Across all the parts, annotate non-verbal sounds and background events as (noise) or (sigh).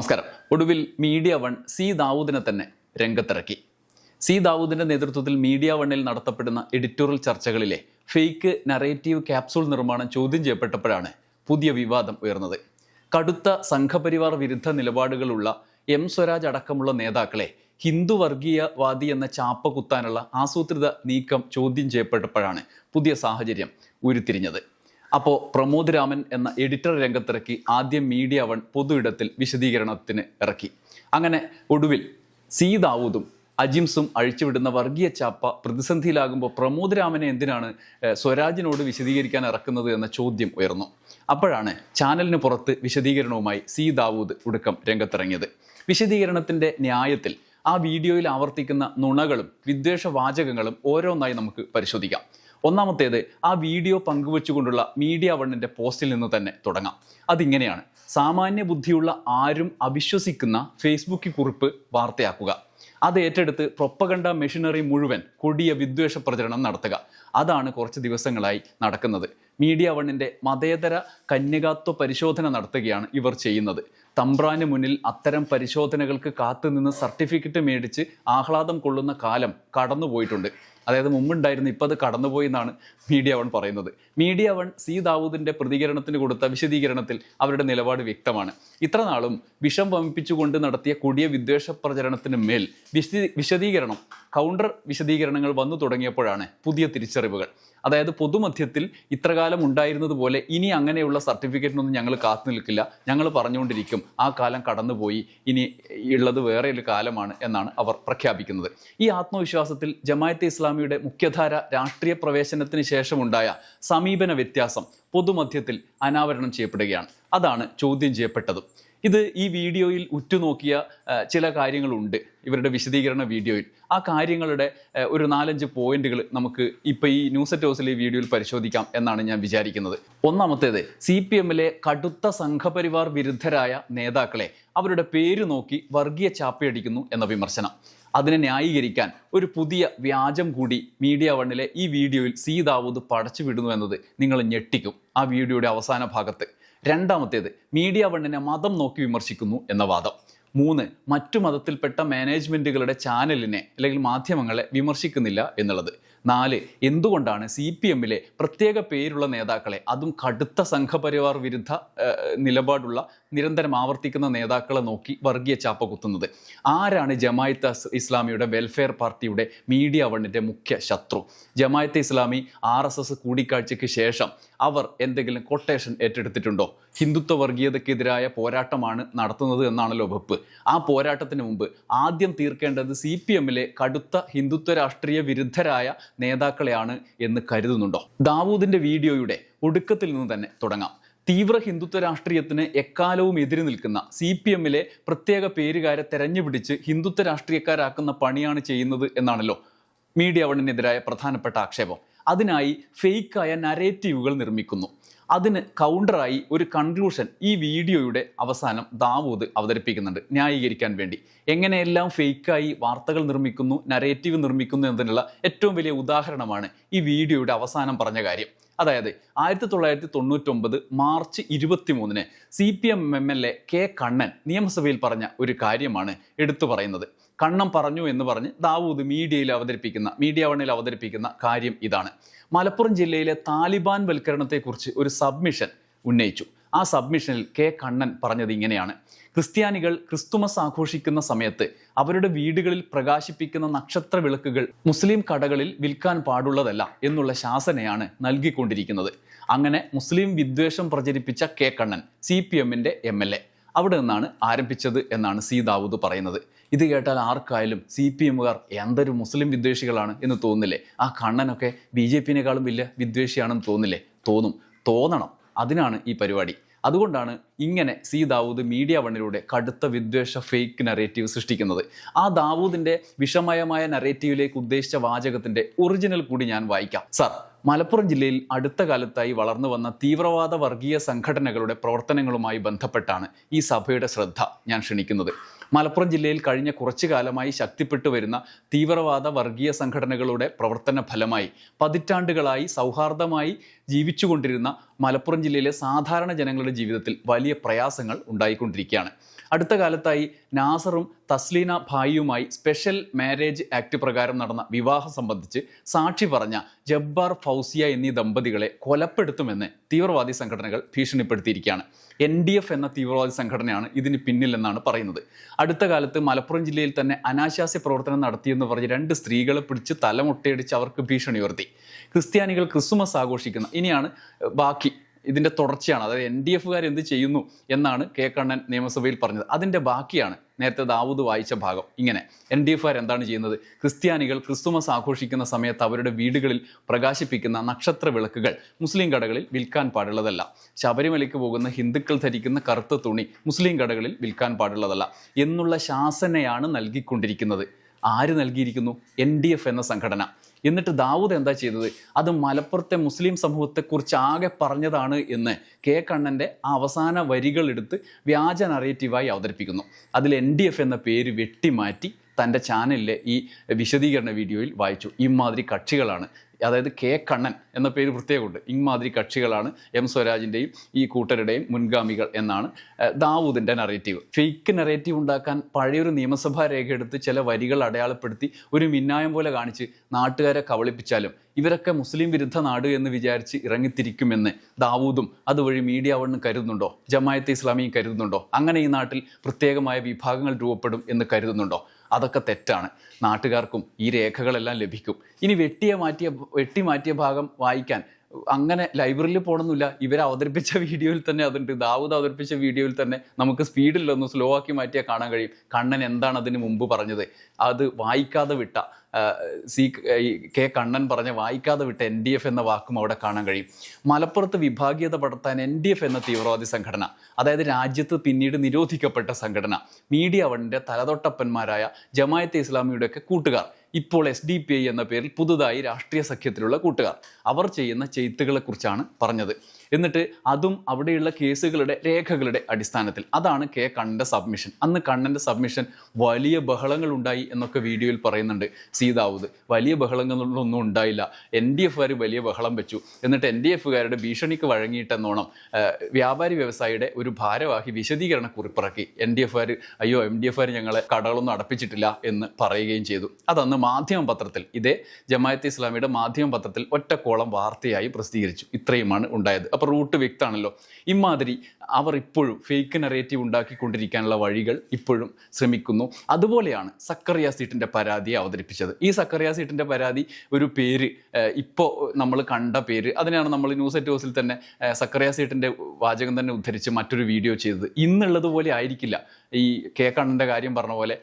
നമസ്കാരം. ഒടുവിൽ media one C ദാവൂദിനെ തന്നെ രംഗത്തിറക്കി. സി ദാവൂദിന്റെ നേതൃത്വത്തിൽ മീഡിയ വണ്ണിൽ നടത്തപ്പെടുന്ന എഡിറ്റോറിയൽ ചർച്ചകളിലെ ഫേക്ക് നറേറ്റീവ് ക്യാപ്സൂൾ നിർമ്മാണം ചോദ്യം ചെയ്യപ്പെട്ടപ്പോഴാണ് പുതിയ വിവാദം ഉയർന്നത്. കടുത്ത സംഘപരിവാർ വിരുദ്ധ നിലപാടുകളുള്ള എം സ്വരാജ് അടക്കമുള്ള നേതാക്കളെ ഹിന്ദു വർഗീയവാദി എന്ന ചാപ്പ കുത്താനുള്ള ആസൂത്രിത നീക്കം ചോദ്യം ചെയ്യപ്പെട്ടപ്പോഴാണ് പുതിയ സാഹചര്യം ഉരുത്തിരിഞ്ഞത്. അപ്പോൾ പ്രമോദ് രാമൻ എന്ന എഡിറ്റർ രംഗത്തിറക്കി ആദ്യം മീഡിയ വൺ പൊതു ഇടത്തിൽ വിശദീകരണത്തിന് ഇറക്കി. അങ്ങനെ ഒടുവിൽ സി ദാവൂദും അജിംസും അഴിച്ചുവിടുന്ന വർഗീയ ചാപ്പ പ്രതിസന്ധിയിലാകുമ്പോൾ പ്രമോദ് രാമനെ എന്തിനാണ് സ്വരാജിനോട് വിശദീകരിക്കാൻ ഇറക്കുന്നത് എന്ന ചോദ്യം ഉയർന്നു. അപ്പോഴാണ് ചാനലിന് പുറത്ത് വിശദീകരണവുമായി സി ദാവൂദ് ഒടുക്കം രംഗത്തിറങ്ങിയത്. വിശദീകരണത്തിന്റെ ന്യായത്തിൽ ആ വീഡിയോയിൽ ആവർത്തിക്കുന്ന നുണകളും വിദ്വേഷ വാചകങ്ങളും ഓരോന്നായി നമുക്ക് പരിശോധിക്കാം. ഒന്നാമത്തേത് ആ വീഡിയോ പങ്കുവെച്ചുകൊണ്ടുള്ള മീഡിയ വണ്ണിന്റെ പോസ്റ്റിൽ നിന്ന് തന്നെ തുടങ്ങാം. അതിങ്ങനെയാണ്. സാമാന്യ ബുദ്ധിയുള്ള ആരും അവിശ്വസിക്കുന്ന ഫേസ്ബുക്ക് കുറിപ്പ് വാർത്തയാക്കുക. അത് ഏറ്റെടുത്ത് പ്രൊപ്പകണ്ട മെഷീനറി മുഴുവൻ കൊടിയ വിദ്വേഷ പ്രചരണം നടത്തുക. അതാണ് കുറച്ച് ദിവസങ്ങളായി നടക്കുന്നത്. മീഡിയ വണ്ണിന്റെ മതേതര കന്യകാത്വ പരിശോധന നടത്തുകയാണ് ഇവർ ചെയ്യുന്നത്. തമ്പ്രാന് മുന്നിൽ അത്തരം പരിശോധനകൾക്ക് കാത്തുനിന്ന് സർട്ടിഫിക്കറ്റ് മേടിച്ച് ആഹ്ലാദം കൊള്ളുന്ന കാലം കടന്നുപോയിട്ടുണ്ട്. അതായത് മുമ്പുണ്ടായിരുന്നു ഇപ്പോൾ അത് കടന്നുപോയി എന്നാണ് മീഡിയ വൺ പറയുന്നത്. മീഡിയ വൺ സി ദാവൂദിന്റെ പ്രതികരണത്തിന് കൊടുത്ത വിശദീകരണത്തിൽ അവരുടെ നിലപാട് വ്യക്തമാണ്. ഇത്ര നാളും വിഷം വമിപ്പിച്ചുകൊണ്ട് നടത്തിയ കൊടിയ വിദ്വേഷ പ്രചരണത്തിന് മേൽ വിശദീ വിശദീകരണം കൗണ്ടർ വിശദീകരണങ്ങൾ വന്നു തുടങ്ങിയപ്പോഴാണ് പുതിയ തിരിച്ചറിവുകൾ. അതായത് പൊതുമധ്യത്തിൽ ഇത്രകാലം ഉണ്ടായിരുന്നത് പോലെ ഇനി അങ്ങനെയുള്ള സർട്ടിഫിക്കറ്റിനൊന്നും ഞങ്ങൾ കാത്തു നിൽക്കില്ല. ഞങ്ങൾ പറഞ്ഞുകൊണ്ടിരിക്കും ആ കാലം കടന്നുപോയി ഇനി ഉള്ളത് വേറെ ഒരു കാലമാണ് എന്നാണ് അവർ പ്രഖ്യാപിക്കുന്നത്. ഈ ആത്മവിശ്വാസത്തിൽ ജമായത്തെ ഇസ്ലാമിയുടെ മുഖ്യധാര രാഷ്ട്രീയ പ്രവേശനത്തിന് ശേഷമുണ്ടായ സമീപന വ്യത്യാസം പൊതുമധ്യത്തിൽ അനാവരണം ചെയ്യപ്പെടുകയാണ്. അതാണ് ചോദ്യം ചെയ്യപ്പെട്ടതും. ഇത് ഈ വീഡിയോയിൽ ഉറ്റുനോക്കിയ ചില കാര്യങ്ങളുണ്ട്. ഇവരുടെ വിശദീകരണ വീഡിയോയിൽ. ആ കാര്യങ്ങളുടെ ഒരു നാലഞ്ച് പോയിന്റുകൾ നമുക്ക് ഇപ്പോൾ ഈ ന്യൂസ് ഈ വീഡിയോയിൽ പരിശോധിക്കാം എന്നാണ് ഞാൻ വിചാരിക്കുന്നത്. ഒന്നാമത്തേത് സി പി എമ്മിലെ കടുത്ത സംഘപരിവാർ വിരുദ്ധരായ നേതാക്കളെ അവരുടെ പേര് നോക്കി വർഗീയ ചാപ്പയടിക്കുന്നു എന്ന വിമർശനം. അതിനെ ന്യായീകരിക്കാൻ ഒരു പുതിയ വ്യാജം കൂടി മീഡിയ വണ്ണിലെ ഈ വീഡിയോയിൽ സീതാവൂത് പടച്ചു വിടുന്നു എന്നത് നിങ്ങൾ ഞെട്ടിക്കും. ആ വീഡിയോയുടെ അവസാന ഭാഗത്ത്. രണ്ടാമത്തേത് മീഡിയ വണ്ണിനെ മതം നോക്കി വിമർശിക്കുന്നു എന്ന വാദം. മൂന്ന് മറ്റു മതത്തിൽപ്പെട്ട മാനേജ്മെന്റുകളുടെ ചാനലിനെ അല്ലെങ്കിൽ മാധ്യമങ്ങളെ വിമർശിക്കുന്നില്ല എന്നുള്ളത്. നാല് എന്തുകൊണ്ടാണ് സി പി എമ്മിലെ പ്രത്യേക പേരുള്ള നേതാക്കളെ അതും കടുത്ത സംഘപരിവാർ വിരുദ്ധ നിലപാടുള്ള നിരന്തരം ആവർത്തിക്കുന്ന നേതാക്കളെ നോക്കി വർഗീയ ചാപ്പ കുത്തുന്നത്. ആരാണ് ജമായത്ത് ഇസ്ലാമിയുടെ വെൽഫെയർ പാർട്ടിയുടെ മീഡിയ വണ്ണിന്റെ മുഖ്യ ശത്രു? Jamaat Islami R S S കൂടിക്കാഴ്ചയ്ക്ക് ശേഷം അവർ എന്തെങ്കിലും കൊട്ടേഷൻ ഏറ്റെടുത്തിട്ടുണ്ടോ? ഹിന്ദുത്വ വർഗീയതയ്ക്കെതിരായ പോരാട്ടമാണ് നടത്തുന്നത് എന്നാണല്ലോ വെപ്പ്. ആ പോരാട്ടത്തിന് മുമ്പ് ആദ്യം തീർക്കേണ്ടത് സി പി എമ്മിലെ കടുത്ത ഹിന്ദുത്വ രാഷ്ട്രീയ വിരുദ്ധരായ നേതാക്കളെയാണ് എന്ന് കരുതുന്നുണ്ടോ? ദാവൂദിന്റെ വീഡിയോയുടെ ഒടുക്കത്തിൽ നിന്ന് തന്നെ തുടങ്ങാം. തീവ്ര ഹിന്ദുത്വ രാഷ്ട്രീയത്തിന് എക്കാലവും എതിരി നിൽക്കുന്ന സി പി എമ്മിലെ പ്രത്യേക പേരുകാരെ തെരഞ്ഞുപിടിച്ച് ഹിന്ദുത്വ രാഷ്ട്രീയക്കാരാക്കുന്ന പണിയാണ് ചെയ്യുന്നത് എന്നാണല്ലോ മീഡിയ വണ്ണിനെതിരായ പ്രധാനപ്പെട്ട ആക്ഷേപം. അതിനായി ഫേക്കായ നരേറ്റീവുകൾ നിർമ്മിക്കുന്നു. അതിന് കൗണ്ടറായി ഒരു കൺക്ലൂഷൻ ഈ വീഡിയോയുടെ അവസാനം ദാവൂദ് അവതരിപ്പിക്കുന്നുണ്ട്. ന്യായീകരിക്കാൻ വേണ്ടി. എങ്ങനെയെല്ലാം ഫേക്കായി വാർത്തകൾ നിർമ്മിക്കുന്നു നരേറ്റീവ് നിർമ്മിക്കുന്നു എന്നതിനുള്ള ഏറ്റവും വലിയ ഉദാഹരണമാണ് ഈ വീഡിയോയുടെ അവസാനം പറഞ്ഞ കാര്യം. അതായത് ആയിരത്തി തൊള്ളായിരത്തി തൊണ്ണൂറ്റൊമ്പത് മാർച്ച് ഇരുപത്തി മൂന്നിന് C P M M L A K Kannan നിയമസഭയിൽ പറഞ്ഞ ഒരു കാര്യമാണ് എടുത്തു പറയുന്നത്. കണ്ണം പറഞ്ഞു എന്ന് പറഞ്ഞ് ദാവൂദ് മീഡിയയിൽ അവതരിപ്പിക്കുന്ന മീഡിയ വണ്ണിൽ അവതരിപ്പിക്കുന്ന കാര്യം ഇതാണ്. മലപ്പുറം ജില്ലയിലെ താലിബാൻ വൽക്കരണത്തെക്കുറിച്ച് ഒരു സബ്മിഷൻ ഉന്നയിച്ചു. ആ സബ്മിഷനിൽ കെ കണ്ണൻ പറഞ്ഞത് ഇങ്ങനെയാണ്. ക്രിസ്ത്യാനികൾ ക്രിസ്തുമസ് ആഘോഷിക്കുന്ന സമയത്ത് അവരുടെ വീടുകളിൽ പ്രകാശിപ്പിക്കുന്ന നക്ഷത്ര വിളക്കുകൾ മുസ്ലിം കടകളിൽ വിൽക്കാൻ പാടുള്ളതല്ല എന്നുള്ള ശാസനയാണ് നൽകിക്കൊണ്ടിരിക്കുന്നത്. അങ്ങനെ മുസ്ലിം വിദ്വേഷം പ്രചരിപ്പിച്ച കെ കണ്ണൻ സി പി എമ്മിന്റെ എം എൽ എ. അവിടെ നിന്നാണ് ആരംഭിച്ചത് എന്നാണ് സി ദാവൂദ് പറയുന്നത്. ഇത് കേട്ടാൽ ആർക്കായാലും സി പി എമ്മുകാർ എന്തൊരു മുസ്ലിം വിദ്വേഷികളാണ് എന്ന് തോന്നില്ലേ? ആ കണ്ണനൊക്കെ ബി ജെ പിനേക്കാളും വലിയ വിദ്വേഷിയാണെന്ന് തോന്നില്ലേ? തോന്നും. തോന്നണം. അതിനാണ് ഈ പരിപാടി. അതുകൊണ്ടാണ് ഇങ്ങനെ സി ദാവൂദ് മീഡിയ വണ്ണിലൂടെ കടുത്ത വിദ്വേഷ ഫേക്ക് നറേറ്റീവ് സൃഷ്ടിക്കുന്നത്. ആ ദാവൂദിന്റെ വിഷമയമായ നറേറ്റീവിലേക്ക് ഉദ്ദേശിച്ച വാചകത്തിന്റെ ഒറിജിനൽ കൂടി ഞാൻ വായിക്കാം. സാർ മലപ്പുറം ജില്ലയിൽ അടുത്ത കാലത്തായി വളർന്നു വന്ന തീവ്രവാദ വർഗീയ സംഘടനകളുടെ പ്രവർത്തനങ്ങളുമായി ബന്ധപ്പെട്ടാണ് ഈ സഭയുടെ ശ്രദ്ധ ഞാൻ ക്ഷണിക്കുന്നത്. മലപ്പുറം ജില്ലയിൽ കഴിഞ്ഞ കുറച്ചു കാലമായി ശക്തിപ്പെട്ടു വരുന്ന തീവ്രവാദ വർഗീയ സംഘടനകളുടെ പ്രവർത്തന ഫലമായി പതിറ്റാണ്ടുകളായി സൗഹാർദ്ദമായി ജീവിച്ചുകൊണ്ടിരുന്ന മലപ്പുറം ജില്ലയിലെ സാധാരണ ജനങ്ങളുടെ ജീവിതത്തിൽ വലിയ പ്രയാസങ്ങൾ ഉണ്ടായിക്കൊണ്ടിരിക്കുകയാണ്. അടുത്ത കാലത്തായി നാസറും തസ്ലീന ഭായിയുമായി സ്പെഷ്യൽ മാരേജ് ആക്ട് പ്രകാരം നടന്ന വിവാഹം സംബന്ധിച്ച് സാക്ഷി പറഞ്ഞ ജബ്ബാർ ഫൗസിയ എന്നീ ദമ്പതികളെ കൊലപ്പെടുത്തുമെന്ന് തീവ്രവാദി സംഘടനകൾ ഭീഷണിപ്പെടുത്തിയിരിക്കുകയാണ്. എൻ ഡി എഫ് എന്ന തീവ്രവാദി സംഘടനയാണ് ഇതിന് പിന്നിലെന്നാണ് പറയുന്നത്. അടുത്ത കാലത്ത് മലപ്പുറം ജില്ലയിൽ തന്നെ അനാശാസ്യ പ്രവർത്തനം നടത്തിയെന്ന് പറഞ്ഞ് രണ്ട് സ്ത്രീകളെ പിടിച്ച് തലമുട്ടയടിച്ച് അവർക്ക് ഭീഷണി ഉയർത്തി. ക്രിസ്ത്യാനികൾ ക്രിസ്മസ് ആഘോഷിക്കുന്ന ഇനിയാണ് ബാക്കി ഇതിന്റെ തുടർച്ചയാണ്. അതായത് എൻ ഡി എഫുകാർ എന്ത് ചെയ്യുന്നു എന്നാണ് കെ കണ്ണൻ നിയമസഭയിൽ പറഞ്ഞത്. അതിന്റെ ബാക്കിയാണ് നേരത്തെ ദാവൂദ് വായിച്ച ഭാഗം. ഇങ്ങനെ എൻ ഡി എഫുകാർ എന്താണ് ചെയ്യുന്നത്? ക്രിസ്ത്യാനികൾ ക്രിസ്തുമസ് ആഘോഷിക്കുന്ന സമയത്ത് അവരുടെ വീടുകളിൽ പ്രകാശിപ്പിക്കുന്ന നക്ഷത്ര വിളക്കുകൾ മുസ്ലിം കടകളിൽ വിൽക്കാൻ പാടുള്ളതല്ല. ശബരിമലയ്ക്ക് പോകുന്ന ഹിന്ദുക്കൾ ധരിക്കുന്ന കറുത്ത തുണി മുസ്ലിം കടകളിൽ വിൽക്കാൻ പാടുള്ളതല്ല. എന്നുള്ള ശാസനയാണ് നൽകിക്കൊണ്ടിരിക്കുന്നത്. ആര് നൽകിയിരിക്കുന്നു? എൻ ഡി എഫ് എന്ന സംഘടന. എന്നിട്ട് ദാവൂദ് എന്താ ചെയ്തത്? അത് മലപ്പുറത്തെ മുസ്ലിം സമൂഹത്തെക്കുറിച്ച് ആകെ പറഞ്ഞതാണ് എന്ന് കെ കണ്ണന്റെ അവസാന വരികളെടുത്ത് വ്യാജ നറേറ്റീവായി അവതരിപ്പിക്കുന്നു. അതിൽ എൻ ഡി എഫ് എന്ന പേര് വെട്ടിമാറ്റി തന്റെ ചാനലിലെ ഈ വിശദീകരണ വീഡിയോയിൽ വായിച്ചു. ഇമാതിരി കക്ഷികളാണ്. അതായത് കെ കണ്ണൻ എന്ന പേര് പ്രത്യേകമുണ്ട്. ഇമാതിരി കക്ഷികളാണ് എം സ്വരാജിന്റെയും ഈ കൂട്ടരുടെയും മുൻഗാമികൾ എന്നാണ് ദാവൂദിന്റെ നറേറ്റീവ് ഫേക്ക് നറേറ്റീവ് ഉണ്ടാക്കാൻ പഴയൊരു നിയമസഭാ രേഖ എടുത്ത് ചില വരികൾ അടയാളപ്പെടുത്തി ഒരു മിന്നായം പോലെ കാണിച്ച് നാട്ടുകാരെ കബളിപ്പിച്ചാലും ഇവരൊക്കെ മുസ്ലിം വിരുദ്ധ നാട് എന്ന് വിചാരിച്ച് ഇറങ്ങിത്തിരിക്കുമെന്ന് ദാവൂദും അതുവഴി മീഡിയ വണ്ണും കരുതുന്നുണ്ടോ? ജമായത്തെ ഇസ്ലാമിയും കരുതുന്നുണ്ടോ? അങ്ങനെ ഈ നാട്ടിൽ പ്രത്യേകമായ വിഭാഗങ്ങൾ രൂപപ്പെടും എന്ന് കരുതുന്നുണ്ടോ? അതൊക്കെ തെറ്റാണ്. നാട്ടുകാർക്കും ഈ രേഖകളെല്ലാം ലഭിക്കും. ഇനി വെട്ടിയ മാറ്റിയ വെട്ടി മാറ്റിയ ഭാഗം വായിക്കാൻ അങ്ങനെ ലൈബ്രറിയിൽ പോകണമെന്നില്ല ഇവർ അവതരിപ്പിച്ച വീഡിയോയിൽ തന്നെ അതുണ്ട്. ദാവൂദ് അവതരിപ്പിച്ച വീഡിയോയിൽ തന്നെ നമുക്ക് സ്പീഡിലൊന്ന് സ്ലോ ആക്കി മാറ്റിയാൽ കാണാൻ കഴിയും. കണ്ണൻ എന്താണ് അതിന് മുമ്പ് പറഞ്ഞത്? അത് വായിക്കാതെ വിട്ട സി കെ കണ്ണൻ പറഞ്ഞ വായിക്കാതെ വിട്ട എൻ ഡി എഫ് എന്ന വാക്കും അവിടെ കാണാൻ കഴിയും. മലപ്പുറത്ത് വിഭാഗീയത പടർത്താൻ എൻ ഡി എഫ് എന്ന തീവ്രവാദി സംഘടന അതായത് രാജ്യത്ത് പിന്നീട് നിരോധിക്കപ്പെട്ട സംഘടന മീഡിയ വണ്ണിന്റെ തലതൊട്ടപ്പന്മാരായ ജമായത്തെ ഇസ്ലാമിയുടെയൊക്കെ കൂട്ടുകാർ. ഇപ്പോൾ എസ് ഡി പി ഐ എന്ന പേരിൽ പുതുതായി രാഷ്ട്രീയ സഖ്യത്തിലുള്ള കൂട്ടുകാർ. അവർ ചെയ്യുന്ന ചെയ്ത്തുകളെക്കുറിച്ചാണ് പറഞ്ഞത്. എന്നിട്ട് അതും അവിടെയുള്ള കേസുകളുടെ രേഖകളുടെ അടിസ്ഥാനത്തിൽ. അതാണ് കെ കണ്ണന്റെ സബ്മിഷൻ. അന്ന് കണ്ണന്റെ സബ്മിഷൻ വലിയ ബഹളങ്ങൾ ഉണ്ടായി എന്നൊക്കെ വീഡിയോയിൽ പറയുന്നുണ്ട് സീതാവൂത്. വലിയ ബഹളങ്ങളൊന്നും ഉണ്ടായില്ല. എൻ ഡി എഫുകാർ വലിയ ബഹളം വെച്ചു. എന്നിട്ട് എൻ ഡി എഫുകാരുടെ ഭീഷണിക്ക് വഴങ്ങിയിട്ടെന്നോണം വ്യാപാരി വ്യവസായിയുടെ ഒരു ഭാരവാഹി വിശദീകരണ കുറിപ്പിറക്കി എൻ ഡി എഫുകാർ അയ്യോ എം ഡി എഫുകാർ ഞങ്ങളെ കടകളൊന്നും അടപ്പിച്ചിട്ടില്ല എന്ന് പറയുകയും ചെയ്തു. അതന്ന് മാധ്യമ പത്രത്തിൽ ഇതേ ജമായത്ത് ഇസ്ലാമിയുടെ മാധ്യമ പത്രത്തിൽ ഒറ്റക്കോളം വാർത്തയായി പ്രസിദ്ധീകരിച്ചു. ഇത്രയുമാണ് ഉണ്ടായത്. അപ്പോൾ റൂട്ട് വ്യക്തമാണല്ലോ. ഇമാതിരി അവർ ഇപ്പോഴും ഫേക്ക് നറേറ്റീവ് ഉണ്ടാക്കിക്കൊണ്ടിരിക്കാനുള്ള വഴികൾ ഇപ്പോഴും ശ്രമിക്കുന്നു. അതുപോലെയാണ് സക്കറിയ സീറ്റിന്റെ പരാതിയെ അവതരിപ്പിച്ചത്. ഈ സക്കറിയ സീറ്റിന്റെ പരാതി ഒരു പേര് ഇപ്പോൾ നമ്മൾ കണ്ട പേര് അതിനാണ് നമ്മൾ ന്യൂസ് എറ്റ് ഹൗസിൽ തന്നെ സക്കറിയ സീറ്റിന്റെ വാചകം തന്നെ ഉദ്ധരിച്ച് മറ്റൊരു വീഡിയോ ചെയ്തത്. ഇന്നുള്ളതുപോലെ ആയിരിക്കില്ല. ഈ കെ കണ്ണന്റെ കാര്യം പറഞ്ഞ പോലെ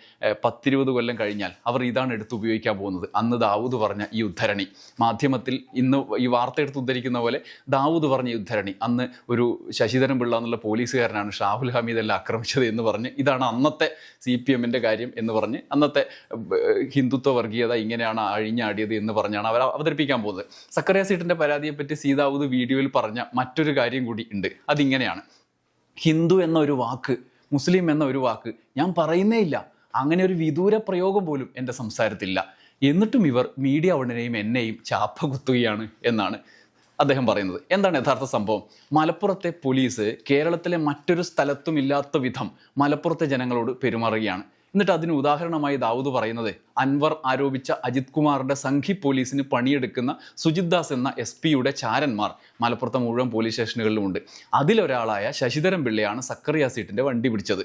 പത്തിരുപത് കൊല്ലം കഴിഞ്ഞാൽ അവർ ഇതാണ് എടുത്ത് ഉപയോഗിക്കാൻ പോകുന്നത്. അന്ന് ദാവൂദ് പറഞ്ഞ ഈ ഉദ്ധരണി. മാധ്യമത്തിൽ ഇന്ന് ഈ വാർത്ത എടുത്ത് ഉദ്ധരിക്കുന്ന പോലെ ദാവൂദ് പറഞ്ഞ ഈ ഉദ്ധരണി. അന്ന് ഒരു ശശിധരൻ പിള്ള എന്നുള്ള പോലീസുകാരനാണ് ഷാഹുൽ ഹമീദ് എല്ലാം ആക്രമിച്ചത് എന്ന് പറഞ്ഞ് ഇതാണ് അന്നത്തെ സി പി എമ്മിന്റെ കാര്യം എന്ന് പറഞ്ഞ് അന്നത്തെ ഹിന്ദുത്വ വർഗീയത ഇങ്ങനെയാണ് അഴിഞ്ഞാടിയത് എന്ന് പറഞ്ഞാണ് അവർ അവതരിപ്പിക്കാൻ പോകുന്നത്. സക്കറിയ സീറ്റിന്റെ പരാതിയെപ്പറ്റി സീതാവൂദ് വീഡിയോയിൽ പറഞ്ഞ മറ്റൊരു കാര്യം കൂടി ഉണ്ട്. അതിങ്ങനെയാണ്. ഹിന്ദു എന്ന ഒരു വാക്ക് മുസ്ലിം എന്ന ഒരു വാക്ക് ഞാൻ പറയുന്നേ ഇല്ല. അങ്ങനെ ഒരു വിദൂര പ്രയോഗം പോലും എന്റെ സംസാരത്തില്ല. എന്നിട്ടും ഇവർ മീഡിയ വണ്ണിനെയും എന്നെയും ചാപ്പ കുത്തുകയാണ് എന്നാണ് അദ്ദേഹം പറയുന്നത്. എന്താണ് യഥാർത്ഥ സംഭവം? മലപ്പുറത്തെ പോലീസ് കേരളത്തിലെ മറ്റൊരു സ്ഥലത്തും ഇല്ലാത്ത വിധം മലപ്പുറത്തെ ജനങ്ങളോട് പെരുമാറുകയാണ്. എന്നിട്ട് അതിന് ഉദാഹരണമായി ദാവൂദ് പറയുന്നത് അൻവർ ആരോപിച്ച അജിത് കുമാറിന്റെ സംഘി പോലീസിന് പണിയെടുക്കുന്ന സുജിത് ദാസ് എന്ന എസ് പിയുടെ ചാരന്മാർ മലപ്പുറത്തെ മുഴുവൻ പോലീസ് സ്റ്റേഷനുകളിലുമുണ്ട്. അതിലൊരാളായ ശശിധരൻ പിള്ളയാണ് സക്കറിയ സീറ്റിന്റെ വണ്ടി പിടിച്ചത്.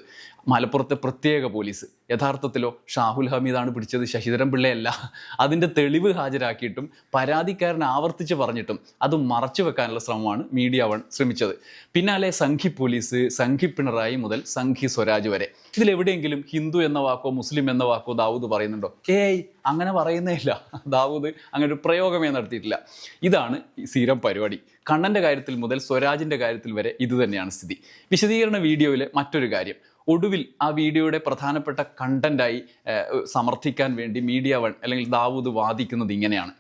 മലപ്പുറത്തെ പ്രത്യേക പോലീസ്. യഥാർത്ഥത്തിലോ ഷാഹുൽ ഹമീദാണ് പിടിച്ചത് ശശിധരൻ പിള്ളയല്ല. അതിന്റെ തെളിവ് ഹാജരാക്കിയിട്ടും പരാതിക്കാരൻ ആവർത്തിച്ച് പറഞ്ഞിട്ടും അത് മറച്ചു വെക്കാനുള്ള ശ്രമമാണ് മീഡിയ വൺ ശ്രമിച്ചത്. പിന്നാലെ സംഘി പോലീസ് സംഘി പിണറായി മുതൽ സംഘി സ്വരാജ് വരെ. ഇതിലെവിടെയെങ്കിലും ഹിന്ദു എന്ന വാക്കോ മുസ്ലിം എന്ന വാക്കോ ദാവൂദ് പറയുന്നുണ്ടോ? ഏയ് അങ്ങനെ പറയുന്നേ ഇല്ല ദാവൂദ് അങ്ങനെ ഒരു പ്രയോഗമേ നടത്തിയിട്ടില്ല. ഇതാണ് ഈ സ്ഥിരം പരിപാടി. കണ്ണന്റെ കാര്യത്തിൽ മുതൽ സ്വരാജിന്റെ കാര്യത്തിൽ വരെ ഇത് തന്നെയാണ് സ്ഥിതി. വിശദീകരണ വീഡിയോയിലെ മറ്റൊരു കാര്യം. ഒടുവിൽ ആ വീഡിയോയുടെ പ്രധാനപ്പെട്ട കണ്ടന്റായി സമർത്ഥിക്കാൻ വേണ്ടി മീഡിയ വൺ അല്ലെങ്കിൽ ദാവൂദ് വാദിക്കുന്നത് ഇങ്ങനെയാണ്.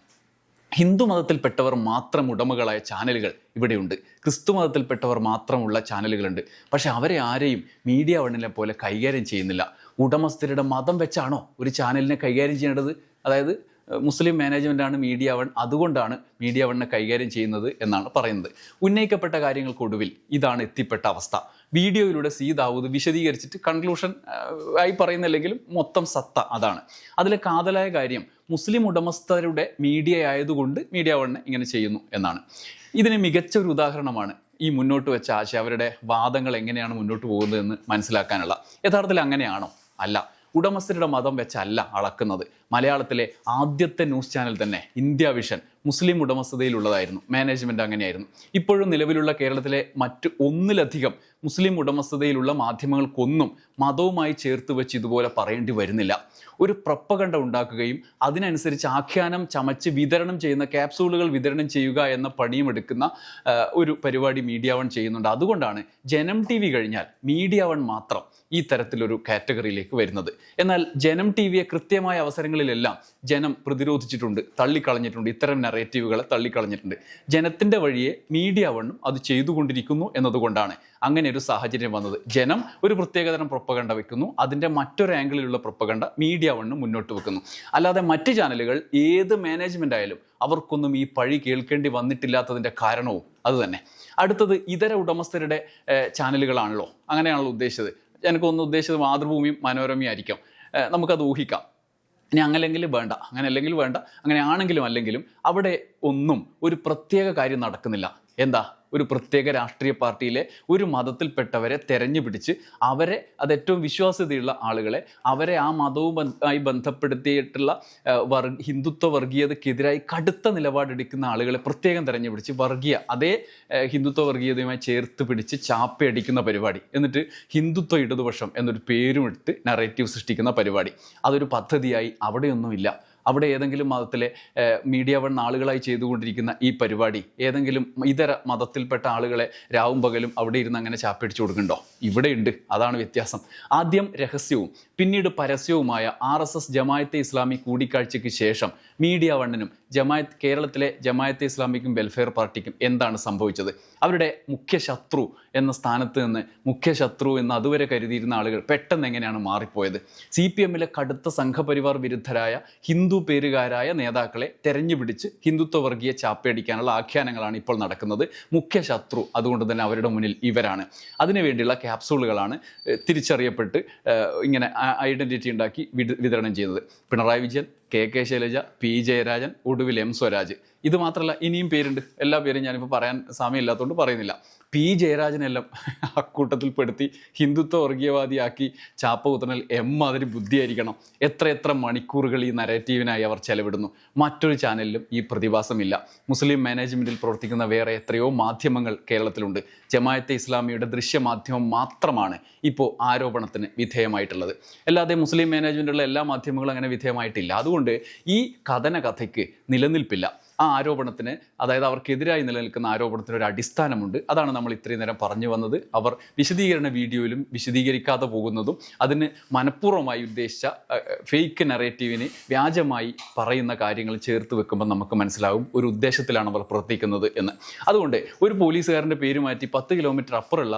ഹിന്ദു മതത്തിൽപ്പെട്ടവർ മാത്രം ഉടമകളായ ചാനലുകൾ ഇവിടെയുണ്ട്. ക്രിസ്തു മതത്തിൽപ്പെട്ടവർ മാത്രമുള്ള ചാനലുകളുണ്ട്. പക്ഷെ അവരെ ആരെയും മീഡിയ വണ്ണിനെ പോലെ കൈകാര്യം ചെയ്യുന്നില്ല. ഉടമസ്ഥരുടെ മതം വെച്ചാണോ ഒരു ചാനലിനെ കൈകാര്യം ചെയ്യേണ്ടത്? അതായത് മുസ്ലിം മാനേജ്മെന്റാണ് മീഡിയ വൺ അതുകൊണ്ടാണ് മീഡിയ വണ്ണിനെ കൈകാര്യം ചെയ്യുന്നത് എന്നാണ് പറയുന്നത്. ഉന്നയിക്കപ്പെട്ട കാര്യങ്ങൾക്കൊടുവിൽ ഇതാണ് എത്തിപ്പെട്ട അവസ്ഥ. വീഡിയോയിലൂടെ സീതാവൂത് വിശദീകരിച്ചിട്ട് കൺക്ലൂഷൻ ആയി പറയുന്നില്ലെങ്കിലും മൊത്തം സത്ത അതാണ്. അതിലെ കാതലായ കാര്യം മുസ്ലിം ഉടമസ്ഥരുടെ മീഡിയ ആയതുകൊണ്ട് മീഡിയ വണ്ണ് ഇങ്ങനെ ചെയ്യുന്നു എന്നാണ്. ഇതിന് മികച്ച ഒരു ഉദാഹരണമാണ് ഈ മുന്നോട്ട് വെച്ച ആശയം അവരുടെ വാദങ്ങൾ എങ്ങനെയാണ് മുന്നോട്ട് പോകുന്നതെന്ന് മനസ്സിലാക്കാനുള്ള. യഥാർത്ഥത്തിൽ അങ്ങനെയാണോ? അല്ല. ഉടമസ്ഥരുടെ മതം വെച്ചല്ല അളക്കുന്നത്. മലയാളത്തിലെ ആദ്യത്തെ ന്യൂസ് ചാനൽ തന്നെ ഇന്ത്യ വിഷൻ മുസ്ലിം ഉടമസ്ഥതയിലുള്ളതായിരുന്നു മാനേജ്മെന്റ് അങ്ങനെയായിരുന്നു. ഇപ്പോഴും നിലവിലുള്ള കേരളത്തിലെ മറ്റ് ഒന്നിലധികം മുസ്ലിം ഉടമസ്ഥതയിലുള്ള മാധ്യമങ്ങൾക്കൊന്നും മതവുമായി ചേർത്ത് വെച്ച് ഇതുപോലെ പറയേണ്ടി വരുന്നില്ല. ഒരു പ്രപ്പകണ്ട ഉണ്ടാക്കുകയും അതിനനുസരിച്ച് ആഖ്യാനം ചമച്ച് വിതരണം ചെയ്യുന്ന ക്യാപ്സൂളുകൾ വിതരണം ചെയ്യുക എന്ന പണിയും എടുക്കുന്ന ഒരു പരിപാടി മീഡിയ വൺ ചെയ്യുന്നുണ്ട്. അതുകൊണ്ടാണ് ജനം ടി വി കഴിഞ്ഞാൽ മീഡിയ വൺ മാത്രം ഈ തരത്തിലൊരു കാറ്റഗറിയിലേക്ക് വരുന്നത്. എന്നാൽ ജനം ടി വിയെ കൃത്യമായ അവസരങ്ങളിലെല്ലാം ജനം പ്രതിരോധിച്ചിട്ടുണ്ട് തള്ളിക്കളഞ്ഞിട്ടുണ്ട്. ഇത്തരം നറേറ്റീവുകളെ തള്ളിക്കളഞ്ഞിട്ടുണ്ട്. ജനത്തിന്റെ വഴിയെ മീഡിയ വണ്ണും അത് ചെയ്തുകൊണ്ടിരിക്കുന്നു എന്നതുകൊണ്ടാണ് അങ്ങനെ ഒരു സാഹചര്യം വന്നത്. ജനം ഒരു പ്രത്യേകതരം പ്രൊപ്പകണ്ട വെക്കുന്നു. അതിന്റെ മറ്റൊരു ആംഗിളിലുള്ള മീഡിയ വണ്ണും മുന്നോട്ട് വെക്കുന്നു. അല്ലാതെ മറ്റ് ചാനലുകൾ ഏത് മാനേജ്മെന്റ് ആയാലും അവർക്കൊന്നും ഈ പഴി കേൾക്കേണ്ടി വന്നിട്ടില്ലാത്തതിന്റെ കാരണവും അതുതന്നെ അടുത്തത് ഇതര ഉടമസ്ഥരുടെ ചാനലുകളാണല്ലോ അങ്ങനെയാണല്ലോ ഉദ്ദേശിച്ചത്. എനിക്കൊന്ന് ഉദ്ദേശിച്ചത് മാതൃഭൂമിയും മനോരമയും ആയിരിക്കാം. നമുക്കത് ഊഹിക്കാം. ഇനി അങ്ങനെയെങ്കിലും വേണ്ട അങ്ങനെ അല്ലെങ്കിൽ വേണ്ട അങ്ങനെ ആണെങ്കിലും അല്ലെങ്കിലും അവിടെ ഒന്നും ഒരു പ്രത്യേക കാര്യം നടക്കുന്നില്ല. എന്താ? ഒരു പ്രത്യേക രാഷ്ട്രീയ പാർട്ടിയിലെ ഒരു മതത്തിൽപ്പെട്ടവരെ തെരഞ്ഞു പിടിച്ച് അവരെ അത് ഏറ്റവും വിശ്വാസ്യതയുള്ള ആളുകളെ അവരെ ആ മതവുമായി ബന്ധപ്പെടുത്തിയിട്ടുള്ള വർ ഹിന്ദുത്വ വർഗീയതയ്ക്കെതിരായി കടുത്ത നിലപാടെടുക്കുന്ന ആളുകളെ പ്രത്യേകം തെരഞ്ഞു പിടിച്ച് വർഗീയ അതേ ഹിന്ദുത്വ വർഗീയതയുമായി ചേർത്ത് പിടിച്ച് ചാപ്പയടിക്കുന്ന പരിപാടി. എന്നിട്ട് ഹിന്ദുത്വ ഇടതുപക്ഷം എന്നൊരു പേരും എടുത്ത് നറേറ്റീവ് സൃഷ്ടിക്കുന്ന പരിപാടി. അതൊരു പദ്ധതിയായി അവിടെയൊന്നുമില്ല. അവിടെ ഏതെങ്കിലും മതത്തിലെ മീഡിയ വൺ ആളുകളായി ചെയ്തുകൊണ്ടിരിക്കുന്ന ഈ പരിപാടി ഏതെങ്കിലും ഇതര മതത്തിൽപ്പെട്ട ആളുകളെ രാവും പകലും അവിടെ ഇരുന്ന് അങ്ങനെ ചാപ്പിടിച്ചു കൊടുക്കുന്നുണ്ടോ? ഇവിടെയുണ്ട് അതാണ് വ്യത്യാസം. ആദ്യം രഹസ്യവും പിന്നീട് പരസ്യവുമായ R S S Jamaat Islami കൂടിക്കാഴ്ചയ്ക്ക് ശേഷം മീഡിയ വണ്ണിനും ജമായത്ത് കേരളത്തിലെ ജമായത്തെ ഇസ്ലാമിക്കും വെൽഫെയർ പാർട്ടിക്കും എന്താണ് സംഭവിച്ചത്? അവരുടെ മുഖ്യ ശത്രു എന്ന സ്ഥാനത്ത് നിന്ന് മുഖ്യ ശത്രു എന്ന് അതുവരെ കരുതിയിരുന്ന ആളുകൾ പെട്ടെന്ന് എങ്ങനെയാണ് മാറിപ്പോയത്? സി പി എമ്മിലെ കടുത്ത സംഘപരിവാർ വിരുദ്ധരായ ഹിന്ദു പേരുകാരായ നേതാക്കളെ തെരഞ്ഞു പിടിച്ച് ഹിന്ദുത്വ വർഗീയ ചാപ്പയടിക്കാനുള്ള ആഖ്യാനങ്ങളാണ് ഇപ്പോൾ നടക്കുന്നത്. മുഖ്യ ശത്രു അതുകൊണ്ട് തന്നെ അവരുടെ മുന്നിൽ ഇവരാണ്. അതിനുവേണ്ടിയുള്ള ക്യാപ്സൂളുകളാണ് തിരിച്ചറിയപ്പെട്ട് ഇങ്ങനെ ഐഡന്റിറ്റി ഉണ്ടാക്കി വിത- വിതരണം ചെയ്യുന്നത്. Pinarayi Vijayan K K Shailaja P Jayarajan ഒടുവിൽ എം സ്വരാജ്. ഇത് മാത്രമല്ല ഇനിയും പേരുണ്ട്. എല്ലാ പേരും ഞാനിപ്പോൾ പറയാൻ സമയമില്ലാത്തതുകൊണ്ട് പറയുന്നില്ല. പി ജയരാജനെല്ലാം അക്കൂട്ടത്തിൽ പെടുത്തി ഹിന്ദുത്വ വർഗീയവാദിയാക്കി ചാപ്പ കുത്തണൽ എമ്മാതിരി ബുദ്ധിയായിരിക്കണം. എത്ര എത്ര മണിക്കൂറുകൾ ഈ നരേറ്റീവിനായി അവർ ചെലവിടുന്നു. മറ്റൊരു ചാനലിലും ഈ പ്രതിഭാസമില്ല. മുസ്ലിം മാനേജ്മെന്റിൽ പ്രവർത്തിക്കുന്ന വേറെ എത്രയോ മാധ്യമങ്ങൾ കേരളത്തിലുണ്ട്. ജമായത്തെ ഇസ്ലാമിയുടെ ദൃശ്യമാധ്യമം മാത്രമാണ് ഇപ്പോൾ ആരോപണത്തിന് വിധേയമായിട്ടുള്ളത്. അല്ലാതെ മുസ്ലിം മാനേജ്മെന്റുള്ള എല്ലാ മാധ്യമങ്ങളും അങ്ങനെ വിധേയമായിട്ടില്ല. അതുകൊണ്ട് ഈ കഥന കഥയ്ക്ക് നിലനിൽപ്പില്ല. ആ ആരോപണത്തിന് അതായത് അവർക്കെതിരായി നിലനിൽക്കുന്ന ആരോപണത്തിന് ഒരു അടിസ്ഥാനമുണ്ട്. അതാണ് നമ്മൾ ഇത്രയും നേരം പറഞ്ഞു വന്നത്. അവർ വിശദീകരണ വീഡിയോയിലും വിശദീകരിക്കാതെ പോകുന്നതും അതിന് മനഃപൂർവമായി ഉദ്ദേശിച്ച ഫേക്ക് നെറേറ്റീവിനെ വ്യാജമായി പറയുന്ന കാര്യങ്ങൾ ചേർത്ത് വെക്കുമ്പോൾ നമുക്ക് മനസ്സിലാവും ഒരു ഉദ്ദേശത്തിലാണ് അവർ പ്രവർത്തിക്കുന്നത് എന്ന്. അതുകൊണ്ട് ഒരു പോലീസുകാരന്റെ പേര് മാറ്റി പത്ത് കിലോമീറ്റർ അപ്പുറമുള്ള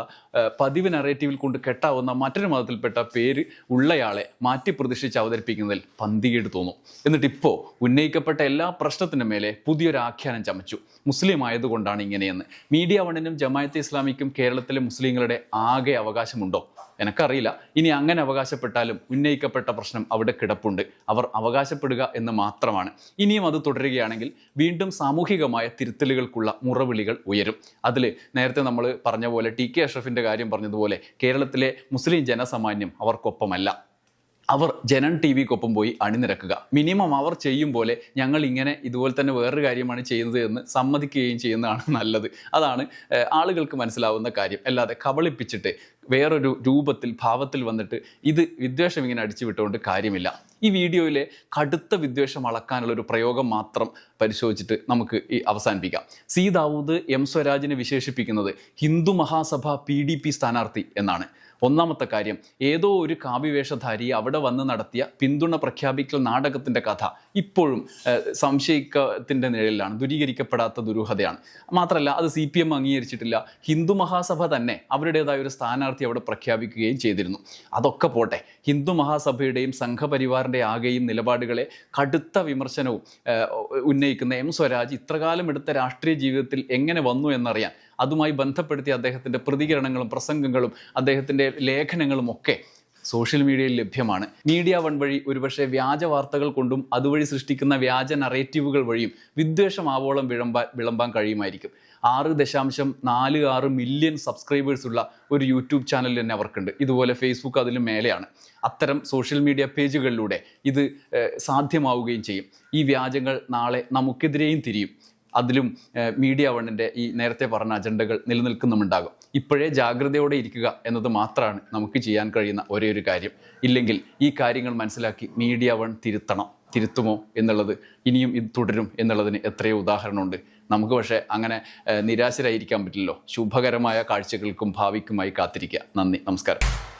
പതിവ് നെറേറ്റീവിൽ കൊണ്ട് കെട്ടാവുന്ന മറ്റൊരു മതത്തിൽപ്പെട്ട പേര് ഉള്ളയാളെ മാറ്റി പ്രതിഷ്ഠിച്ച് അവതരിപ്പിക്കുന്നതിൽ പന്തികേട് തോന്നും. എന്നിട്ട് ഇപ്പോൾ ഉന്നയിക്കപ്പെട്ട എല്ലാ പ്രശ്നത്തിന്റെ മേലെ പുതിയൊരു ആഖ്യാനം ചമച്ചു. മുസ്ലിം ആയതുകൊണ്ടാണ് ഇങ്ങനെയെന്ന്. മീഡിയ വണ്ണിനും ജമായത്തെ ഇസ്ലാമിക്കും കേരളത്തിലെ മുസ്ലിങ്ങളുടെ ആകെ അവകാശമുണ്ടോ? എനക്കറിയില്ല. ഇനി അങ്ങനെ അവകാശപ്പെട്ടാലും ഉന്നയിക്കപ്പെട്ട പ്രശ്നം അവിടെ കിടപ്പുണ്ട്. അവർ അവകാശപ്പെടുക എന്ന് മാത്രമാണ്. ഇനിയും അത് തുടരുകയാണെങ്കിൽ വീണ്ടും സാമൂഹികമായ തിരുത്തലുകൾക്കുള്ള മുറവിളികൾ ഉയരും. അതിൽ നേരത്തെ നമ്മൾ പറഞ്ഞ പോലെ ടി കെ അഷ്റഫിന്റെ കാര്യം പറഞ്ഞതുപോലെ കേരളത്തിലെ മുസ്ലിം ജനസാമാന്യം അവർക്കൊപ്പമല്ല. അവർ ജനൻ ടി വിക്കൊപ്പം പോയി അണിനിരക്കുക. മിനിമം അവർ ചെയ്യും പോലെ ഞങ്ങൾ ഇങ്ങനെ ഇതുപോലെ തന്നെ വേറൊരു കാര്യമാണ് ചെയ്യുന്നത് എന്ന് സമ്മതിക്കുകയും ചെയ്യുന്നതാണ് (laughs) നല്ലത്. അതാണ് ആളുകൾക്ക് മനസ്സിലാവുന്ന കാര്യം. അല്ലാതെ കബളിപ്പിച്ചിട്ട് വേറൊരു രൂപത്തിൽ ഭാവത്തിൽ വന്നിട്ട് ഇത് വിദ്വേഷം ഇങ്ങനെ അടിച്ചു വിട്ടുകൊണ്ട് കാര്യമില്ല. ഈ വീഡിയോയിലെ കടുത്ത വിദ്വേഷം അളക്കാനുള്ള ഒരു പ്രയോഗം മാത്രം പരിശോധിച്ചിട്ട് നമുക്ക് ഈ അവസാനിപ്പിക്കാം. സി ദാവൂദ് എം സ്വരാജിനെ വിശേഷിപ്പിക്കുന്നത് Hindu Mahasabha P D P സ്ഥാനാർത്ഥി എന്നാണ്. ഒന്നാമത്തെ കാര്യം ഏതോ ഒരു കാവ്യവേഷധാരി അവിടെ വന്ന് നടത്തിയ പിന്തുണ പ്രഖ്യാപിക്കൽ നാടകത്തിന്റെ കഥ. ഇപ്പോഴും സംശയിക്കത്തിന്റെ നിഴലിലാണ് ദുരീകരിക്കപ്പെടാത്ത ദുരൂഹതയാണ്. മാത്രമല്ല അത് സി പി എം അംഗീകരിച്ചിട്ടില്ല. ഹിന്ദു മഹാസഭ തന്നെ അവരുടേതായ ഒരു സ്ഥാനാർത്ഥി അവിടെ പ്രഖ്യാപിക്കുകയും ചെയ്തിരുന്നു. അതൊക്കെ പോട്ടെ ഹിന്ദു മഹാസഭയുടെയും സംഘപരിവാറിന്റെ ആകെയും നിലപാടുകളെ കടുത്ത വിമർശനവും ഉന്നയിക്കുന്ന എം സ്വരാജ് ഇത്രകാലം എടുത്ത രാഷ്ട്രീയ ജീവിതത്തിൽ എങ്ങനെ വന്നു എന്നറിയാൻ അതുമായി ബന്ധപ്പെടുത്തി അദ്ദേഹത്തിന്റെ പ്രതികരണങ്ങളും പ്രസംഗങ്ങളും അദ്ദേഹത്തിന്റെ ലേഖനങ്ങളും ഒക്കെ സോഷ്യൽ മീഡിയയിൽ ലഭ്യമാണ്. മീഡിയ വൺ വഴി ഒരുപക്ഷെ വ്യാജ വാർത്തകൾ കൊണ്ടും അതുവഴി സൃഷ്ടിക്കുന്ന വ്യാജ നറേറ്റീവുകൾ വഴിയും വിദ്വേഷം ആവോളം വിളമ്പാൻ വിളമ്പാൻ കഴിയുമായിരിക്കും. ആറ് ദശാംശം നാല് ആറ് മില്യൺ സബ്സ്ക്രൈബേഴ്സ് ഉള്ള ഒരു യൂട്യൂബ് ചാനൽ തന്നെ അവർക്കുണ്ട് ഇതുപോലെ ഫേസ്ബുക്ക് അതിലും മേലെയാണ്. അത്തരം സോഷ്യൽ മീഡിയ പേജുകളിലൂടെ ഇത് സാധ്യമാവുകയും ചെയ്യും. ഈ വ്യാജങ്ങൾ നാളെ നമുക്കെതിരെയും തിരിയും. അതിലും മീഡിയ വണ്ണിന്റെ ഈ നേരത്തെ പറഞ്ഞ അജണ്ടകൾ നിലനിൽക്കുന്നുമുണ്ടാകും. ഇപ്പോഴേ ജാഗ്രതയോടെ ഇരിക്കുക എന്നത് മാത്രമാണ് നമുക്ക് ചെയ്യാൻ കഴിയുന്ന ഒരേ ഒരു കാര്യം. ഇല്ലെങ്കിൽ ഈ കാര്യങ്ങൾ മനസ്സിലാക്കി മീഡിയ വൺ തിരുത്തണം. തിരുത്തുമോ എന്നുള്ളത് ഇനിയും ഇത് തുടരും എന്നുള്ളതിന് എത്രയോ ഉദാഹരണമുണ്ട്. നമുക്ക് പക്ഷേ അങ്ങനെ നിരാശരായിരിക്കാൻ പറ്റില്ലല്ലോ. ശുഭകരമായ കാഴ്ചകൾക്കും ഭാവിക്കുമായി കാത്തിരിക്കുക. നന്ദി. നമസ്കാരം.